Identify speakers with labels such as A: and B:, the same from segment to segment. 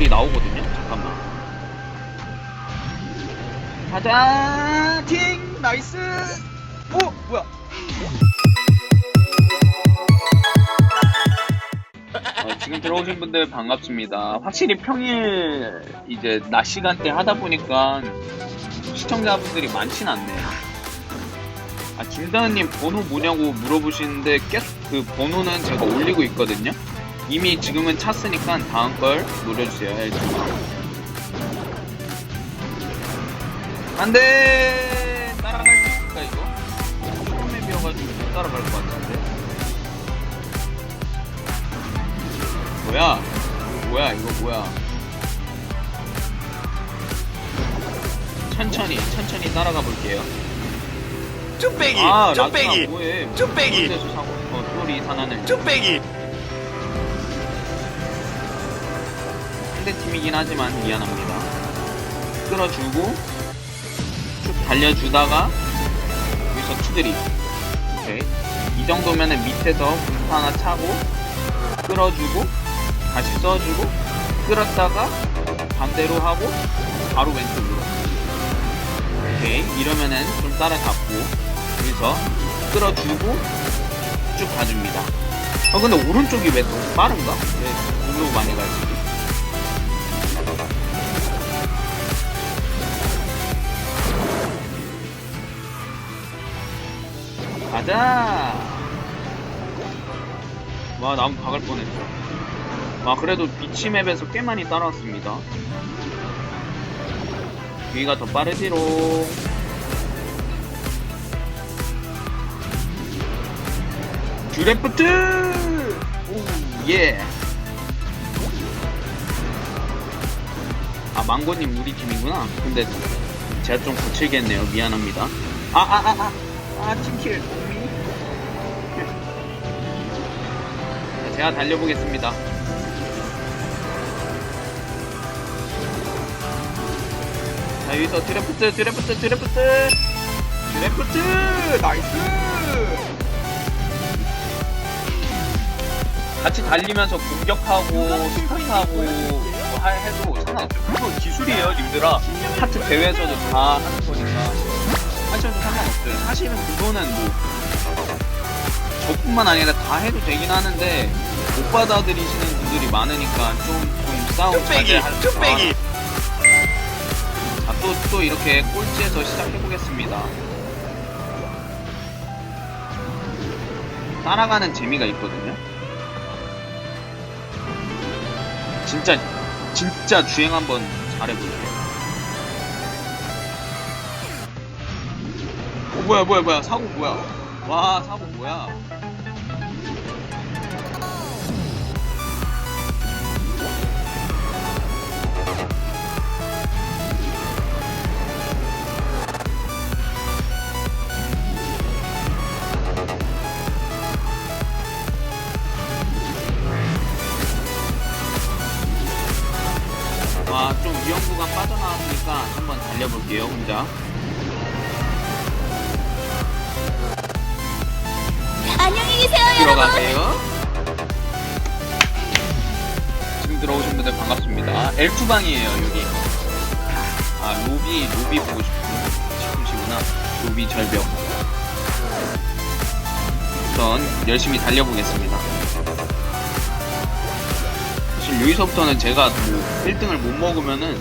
A: 드랙거리 나오거든요. 잠깐만. 가자, 팅, 나이스. 오, 뭐야? 어, 지금 들어오신 분들 반갑습니다. 확실히 평일 이제 낮 시간대 하다 보니까 시청자분들이 많진 않네요. 아, 김다은님 번호 뭐냐고 물어보시는데 계속 그 번호는 제가 올리고 있거든요. 이미 지금은 찼으니까 다음 걸 노려주세요. 일단. 안 돼! 따라갈 수 있을까, 이거? 처음에 비어가지고 못 따라갈 것 같은데. 뭐야? 이거 뭐야, 이거 뭐야? 천천히, 천천히 따라가 볼게요.
B: 쭈빼기
A: 아,
B: 쭈빼기? 쭈빼기.
A: 어.
B: 쭈빼기
A: 상대 팀이긴 하지만 미안합니다. 끌어주고 쭉 달려주다가 여기서 투드립. 오케이. 이 정도면은 밑에서 분파 하나 차고 끌어주고 다시 써주고 끌었다가 반대로 하고 바로 왼쪽으로. 오케이. 이러면은 좀 따라잡고 여기서 끌어주고 쭉 가줍니다. 어 근데 오른쪽이 왜 너무 빠른가? 왜 물로 많이 갈지? 가자! 와, 나무 박을 뻔했어. 와, 그래도 비치맵에서 꽤 많이 따라왔습니다. 위가 더 빠르지롱. 듀레프트! 오, 예! 아, 망고님 우리 팀이구나. 근데 제가 좀 거칠겠네요. 미안합니다. 아, 아, 아, 아. 아, 팀킬. 제가 달려보겠습니다. 자, 여기서 드래프트, 드래프트, 드래프트! 드래프트! 나이스! 같이 달리면서 공격하고, 스타트하고, 뭐 하- 해도 상관없어요. 그거 기술이에요, 님들아. 하트 대회에서도 다 하는 거니까. 하셔도 상관없어요. 사실은 그거는 뭐, 저뿐만 아니라 다 해도 되긴 하는데, 못 받아들이시는 분들이 많으니까 좀, 좀 싸움
B: 쭈빼기
A: 자제할-
B: 쭈빼기
A: 아, 또, 또 이렇게 꼴찌에서 시작해보겠습니다. 따라가는 재미가 있거든요. 진짜, 진짜 주행 한번 잘해볼게요. 어, 뭐야, 뭐야, 뭐야. 사고 뭐야. 와, 사고 뭐야. 와, 좀 위험 구간 빠져나왔으니까 한번 달려볼게요, 혼자. 들어오신 분들 반갑습니다. L2방이에요, 여기. 아, 로비, 로비 보고 싶, 싶으시구나. 로비 절벽. 우선 열심히 달려보겠습니다. 사실 여기서부터는 제가 뭐 1등을 못 먹으면은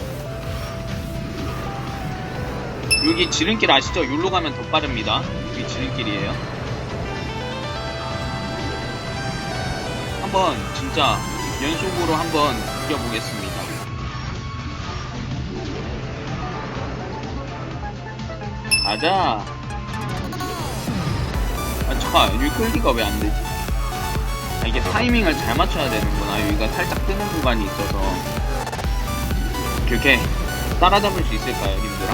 A: 여기 지름길 아시죠? 여기로 가면 더 빠릅니다. 여기 지름길이에요. 한번 진짜 연속으로 한번 이겨보겠습니다. 가자. 아 잠깐 끌기가 왜 안 되지? 아, 이게 타이밍을 잘 맞춰야 되는구나. 여기가 살짝 뜨는 구간이 있어서 이렇게 따라잡을 수 있을까요, 님들아?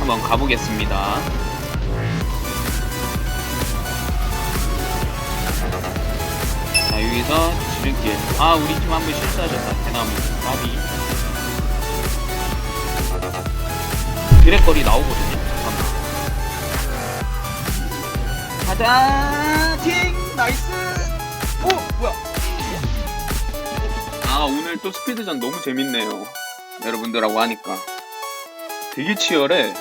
A: 한번 가보겠습니다. 여기서 지름길. 아 우리 팀 한 번 실수하셨다 대나무. 까비. 드랙거리 나오거든요. 잠깐만 가자! 팅 나이스! 오! 뭐야? 아, 오늘 또 스피드전 너무 재밌네요. 여러분들하고 하니까. 되게 치열해.